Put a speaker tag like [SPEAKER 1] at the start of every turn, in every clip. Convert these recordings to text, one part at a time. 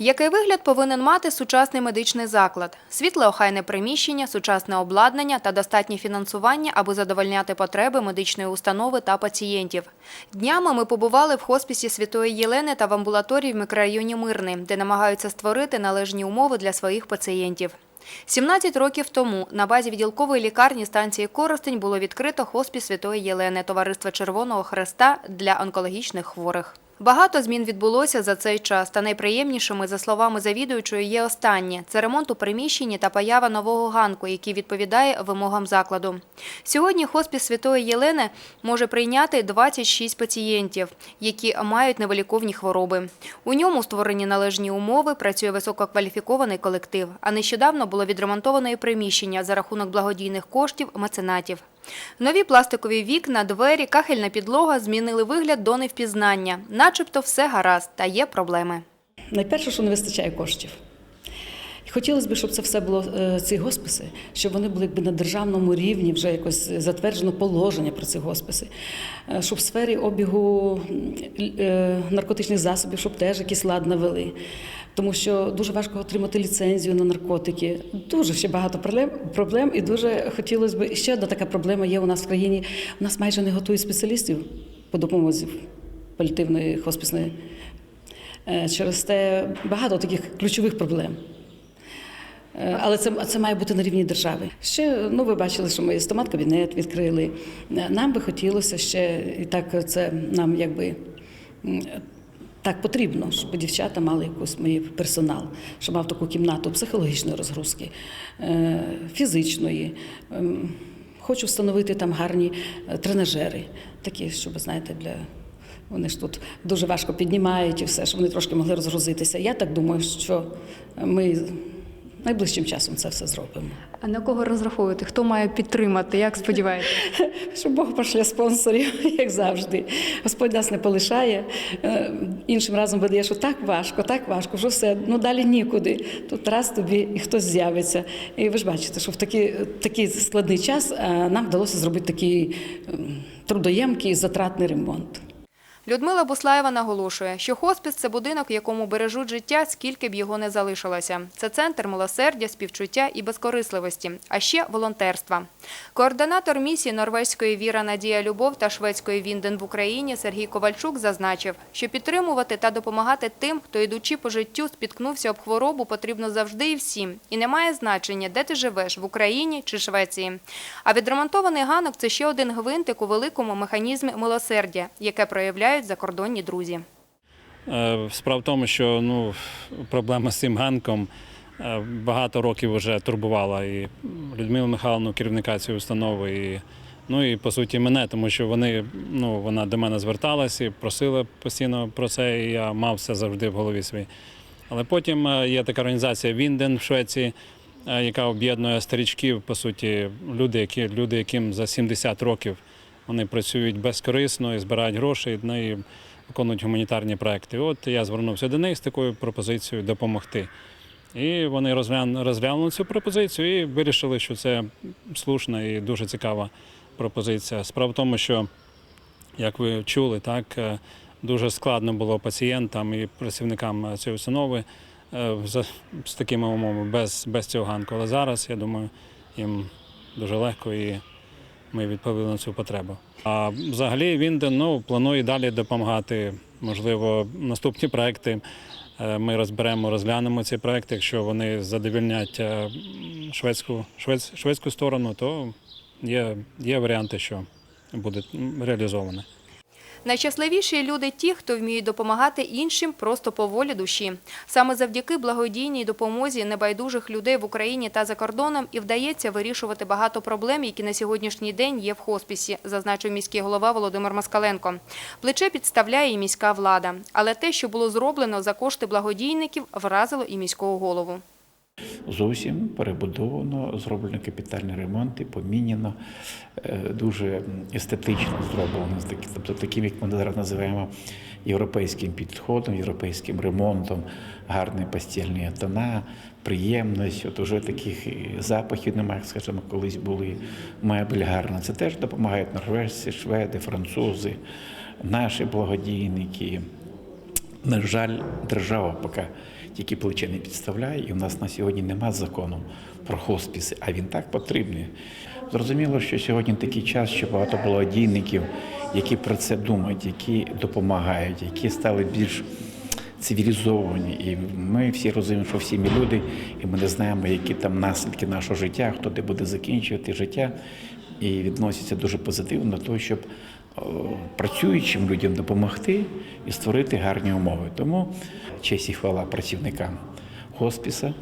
[SPEAKER 1] Який вигляд повинен мати сучасний медичний заклад? Світле охайне приміщення, сучасне обладнання та достатнє фінансування, аби задовольняти потреби медичної установи та пацієнтів. Днями ми побували в хоспісі Святої Єлени та в амбулаторії в мікрорайоні Мирний, де намагаються створити належні умови для своїх пацієнтів. 17 років тому на базі відділкової лікарні станції Коростень було відкрито хоспіс Святої Єлени Товариства Червоного Хреста для онкологічних хворих. Багато змін відбулося за цей час, та найприємнішими, за словами завідуючої, є останні – це ремонт у приміщенні та поява нового ганку, який відповідає вимогам закладу. Сьогодні хоспіс Святої Єлени може прийняти 26 пацієнтів, які мають невиліковні хвороби. У ньому створені належні умови, працює висококваліфікований колектив, а нещодавно було відремонтовано і приміщення за рахунок благодійних коштів меценатів. Нові пластикові вікна, двері, кахельна підлога змінили вигляд до невпізнання. Начебто все гаразд, та є проблеми.
[SPEAKER 2] Найперше, що не вистачає коштів. Хотілося б, щоб це все було е, ці госписи, щоб вони були якби на державному рівні, вже якось затверджено положення про ці госписи, Е, щоб в сфері обігу е, наркотичних засобів, щоб теж якісь лад навели. Тому що дуже важко отримати ліцензію на наркотики. Дуже ще багато проблем, і дуже хотілося б. Ще одна така проблема є у нас в країні. У нас майже не готують спеціалістів по допомозі паліативної хосписної. Е, Через те багато таких ключових проблем. Е, Але це, це має бути на рівні держави. Ще ну ви бачили, що ми стомат-кабінет відкрили. Е, Нам би хотілося ще і так це нам якби. Так потрібно, щоб дівчата мали якийсь мій персонал, щоб мав таку кімнату психологічної розгрузки, е, фізичної. Ем, Хочу встановити там гарні тренажери, такі, щоб знаєте, для вони ж тут дуже важко піднімають і все, щоб вони трошки могли розгрузитися. Я так думаю, що ми найближчим часом це все зробимо.
[SPEAKER 1] А на кого розраховуєте? Хто має підтримати? Як сподіваєтеся?
[SPEAKER 2] Щоб Бог пошле спонсорів, як завжди. Господь нас не полишає. Е, Іншим разом видає, що так важко, так важко, що все, ну далі нікуди. Тут раз тобі і хтось з'явиться. І ви ж бачите, що в такий, такий складний час е, нам вдалося зробити такий ем, трудоємкий, затратний ремонт.
[SPEAKER 1] Людмила Буслаєва наголошує, що хоспіс – це будинок, в якому бережуть життя, скільки б його не залишилося. Це центр милосердя, співчуття і безкорисливості, а ще волонтерства. Координатор місії норвезької «Віра, Надія, Любов» та шведської «Вінден» в Україні Сергій Ковальчук зазначив, що підтримувати та допомагати тим, хто йдучи по життю спіткнувся об хворобу, потрібно завжди і всім. І немає значення, де ти живеш – в Україні чи Швеції. А відремонтований ганок – це ще один гвинтик у великому механізмі милосердя, яке проявляють закордонні друзі.
[SPEAKER 3] Е, Справа в тому, що ну, проблема з цим ганком е, багато років вже турбувала і Людмилу Михайловну, керівника цієї установи, і, ну і по суті мене, тому що вони, ну, вона до мене зверталась і просила постійно про це, і я мав це завжди в голові свій. Але потім е, є така організація Вінден в Швеції, яка об'єднує старічків, по суті, люди, які, люди, яким за 70 років вони працюють безкорисно і збирають гроші. І виконують гуманітарні проекти. От я звернувся до них з такою пропозицією допомогти. І вони розглянули, цю пропозицію і вирішили, що це слушна і дуже цікава пропозиція. Справа в тому, що, як ви чули, так е, дуже складно було пацієнтам і працівникам цієї установи е, з такими умовами, без, без цього ганку. Але зараз, я думаю, їм дуже легко і ми відповіли на цю потребу. А взагалі він ну, планує далі допомагати. Можливо, наступні проекти е, ми розберемо, розглянемо ці проекти. Якщо вони задовільнять е, шведську, шведсь- шведську сторону, то є, є варіанти, що буде реалізовано.
[SPEAKER 1] Найщасливіші люди ті, хто вміють допомагати іншим просто по волі душі. Саме завдяки благодійній допомозі небайдужих людей в Україні та за кордоном і вдається вирішувати багато проблем, які на сьогоднішній день є в хоспісі, зазначив міський голова Володимир Москаленко. Плече підставляє і міська влада. Але те, що було зроблено за кошти благодійників, вразило і міського голову.
[SPEAKER 4] Зовсім перебудовано, зроблено капітальні ремонти, поміняно, е, дуже естетично зроблено, тобто таким, як ми зараз називаємо європейським підходом, європейським ремонтом, гарні постільні тона, приємність. От уже таких запахів немає, скажімо, колись були мебель гарна. Це теж допомагають норвежці, шведи, французи, наші благодійники. На жаль, держава поки тільки плече не підставляє, і в нас на сьогодні нема закону про хоспіси, а він так потрібний. Зрозуміло, що сьогодні такий час, що багато благодійників, які про це думають, які допомагають, які стали більш цивілізовані. І ми всі розуміємо, що всі ми люди, і ми не знаємо, які там наслідки нашого життя, хто де буде закінчувати життя. І відносяться дуже позитивно до того, щоб працюючим людям допомогти і створити гарні умови. Тому честь і хвала працівникам хоспіса,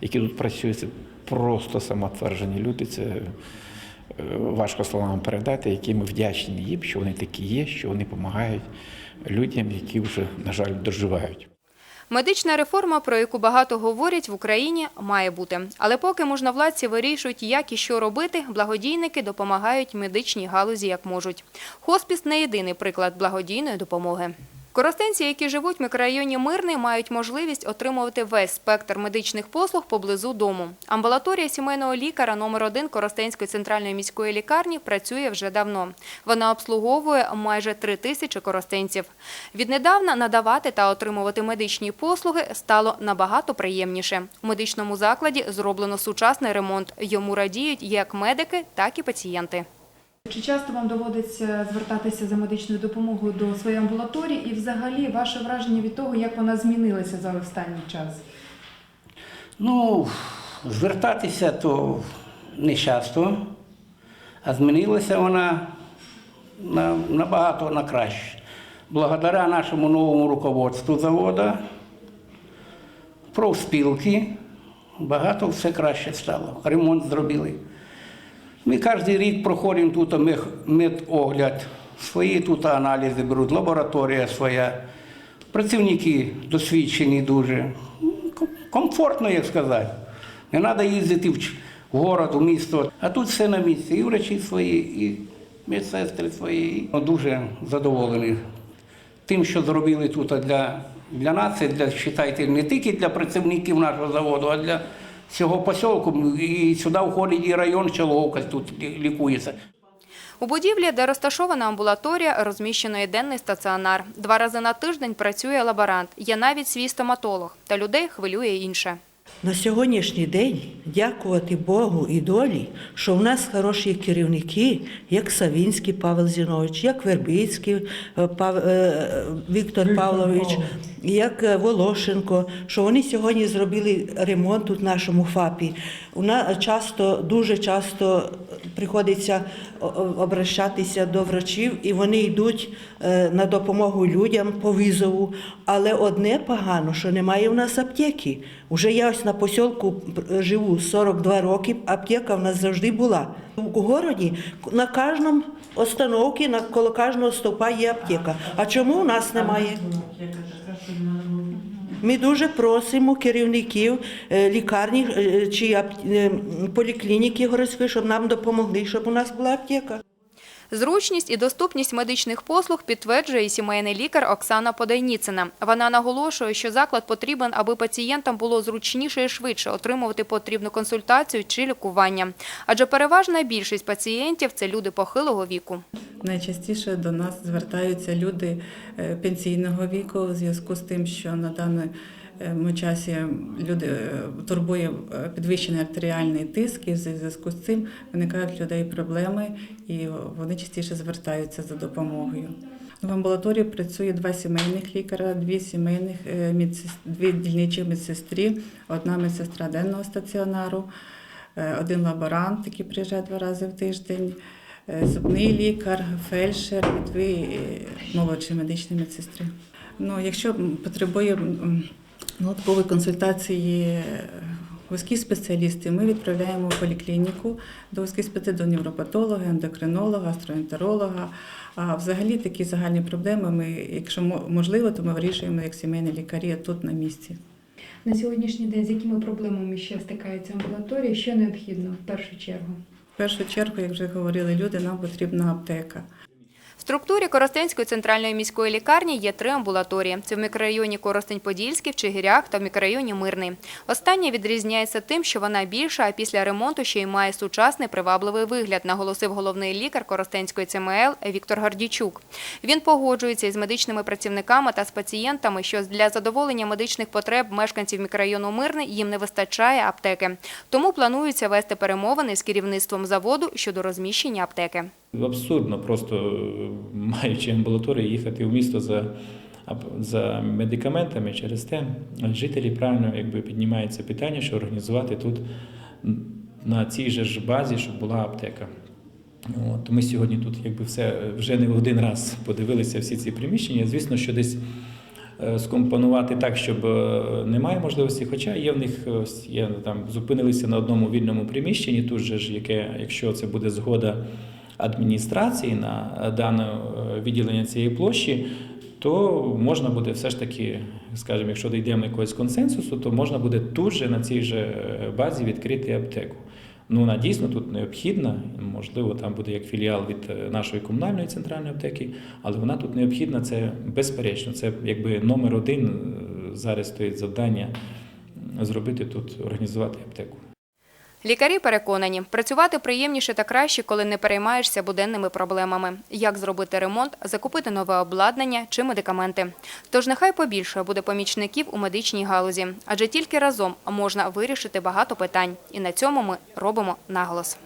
[SPEAKER 4] які тут працюють, це просто самотверджені люди. Це е, важко словами передати, які ми вдячні їм, що вони такі є, що вони допомагають людям, які вже, на жаль, доживають.
[SPEAKER 1] Медична реформа, про яку багато говорять в Україні, має бути. Але поки можновладці вирішують, як і що робити, благодійники допомагають медичній галузі як можуть. Хоспіс не єдиний приклад благодійної допомоги. Коростенці, які живуть в мікрорайоні Мирний, мають можливість отримувати весь спектр медичних послуг поблизу дому. Амбулаторія сімейного лікаря номер 1 Коростенської центральної міської лікарні працює вже давно. Вона обслуговує майже три тисячі коростенців. Віднедавна надавати та отримувати медичні послуги стало набагато приємніше. У медичному закладі зроблено сучасний ремонт. Йому радіють як медики, так і пацієнти.
[SPEAKER 5] Чи часто вам доводиться звертатися за медичною допомогою до своєї амбулаторії і взагалі ваше враження від того, як вона змінилася за останній час?
[SPEAKER 6] Ну, звертатися то не часто, а змінилася вона на, набагато на краще. Благодаря нашому новому руководству заводу, профспілки, багато все краще стало. Ремонт зробили. Ми кожен рік проходимо тут медогляд, свої тут аналізи беруть, лабораторія своя. Працівники досвідчені дуже. Комфортно, як сказати. Не треба їздити в, город, в місто. А тут все на місці. І врачі свої, і медсестри свої. Ну, Дуже задоволені тим, що зробили тут для, для нас, для, вважайте, не тільки для працівників нашого заводу, а для всього посілку. І сюди входить і район Чоловка, тут лікується.
[SPEAKER 1] У будівлі, де розташована амбулаторія, розміщено і денний стаціонар. Два рази на тиждень працює лаборант. Є навіть свій стоматолог. Та людей хвилює інше.
[SPEAKER 7] На сьогоднішній день дякувати Богу і долі, що в нас хороші керівники, як Савінський Павел Зінович, як Вербицький е, Пав... е, Віктор Павлович, як е, Волошенко, що вони сьогодні зробили ремонт тут в нашому ФАПі. У нас часто, дуже часто приходиться о- о- обращатися до врачів, і вони йдуть е, на допомогу людям по візову. Але одне погано, що немає в нас аптеки. Уже я ось на посілку живу 42 роки, аптека в нас завжди була. У городі на кожному остановці, на коло кожного стовпа є аптека. А чому у нас немає? Ми дуже просимо керівників е, лікарні е, чи е, поліклініки городської, щоб нам допомогли, щоб у нас була аптека.
[SPEAKER 1] Зручність і доступність медичних послуг підтверджує і сімейний лікар Оксана Подайніцина. Вона наголошує, що заклад потрібен, аби пацієнтам було зручніше і швидше отримувати потрібну консультацію чи лікування. Адже переважна більшість пацієнтів це люди похилого віку.
[SPEAKER 8] Найчастіше до нас звертаються люди е, пенсійного віку у зв'язку з тим, що на даному часі люди е, турбує е, підвищений артеріальний тиск, і в зв'язку з цим виникають в людей проблеми, і вони частіше звертаються за допомогою. В амбулаторії працює два сімейних лікаря, дві сімейних е, дві дільничі медсестрі, одна медсестра денного стаціонару, е, один лаборант, який приїжджає два рази в тиждень, е, зубний лікар, фельдшер і дві е, молодші медичні медсестри. Ну, якщо м, потребує м, додаткової консультації вузькі спеціалісти, ми відправляємо в поліклініку до вузьких спеціалістів, до невропатолога, ендокринолога, гастроентеролога. А взагалі такі загальні проблеми ми, якщо мо- можливо, то ми вирішуємо як сімейні лікарі тут на місці.
[SPEAKER 5] На сьогоднішній день з якими проблемами ще стикаються амбулаторії? Що необхідно в першу чергу?
[SPEAKER 8] В першу чергу, як вже говорили люди, нам потрібна аптека.
[SPEAKER 1] Структурі Коростенської центральної міської лікарні є три амбулаторії. Це в мікрорайоні Коростень-Подільський, в Чигирях та в мікрорайоні Мирний. Остання відрізняється тим, що вона більша, а після ремонту ще й має сучасний привабливий вигляд, наголосив головний лікар Коростенської ЦМЛ Віктор Гордічук. Він погоджується із медичними працівниками та з пацієнтами, що для задоволення медичних потреб мешканців мікрорайону Мирний їм не вистачає аптеки. Тому планується вести перемовини з керівництвом заводу щодо розміщення аптеки.
[SPEAKER 9] Абсурдно, просто е, маючи амбулаторію, їхати в місто за, за медикаментами. Через те жителі правильно якби, піднімається питання, що організувати тут на цій же ж базі, щоб була аптека. От, ми сьогодні тут якби все вже не один раз подивилися всі ці приміщення. Звісно, що десь е, скомпонувати так, щоб е, немає можливості, хоча є в них є там зупинилися на одному вільному приміщенні, тут же ж яке, якщо це буде згода адміністрації на е, дане е, відділення цієї площі, то можна буде все ж таки, скажімо, якщо дійдемо якогось консенсусу, то можна буде тут же на цій же е, базі відкрити аптеку. Ну, вона дійсно тут необхідна. Можливо, там буде як філіал від нашої комунальної центральної аптеки, але вона тут необхідна. Це безперечно. Це якби номер один зараз стоїть завдання зробити тут, організувати аптеку.
[SPEAKER 1] Лікарі переконані, працювати приємніше та краще, коли не переймаєшся буденними проблемами. Як зробити ремонт, закупити нове обладнання чи медикаменти. Тож нехай побільше буде помічників у медичній галузі, адже тільки разом можна вирішити багато питань. І на цьому ми робимо наголос.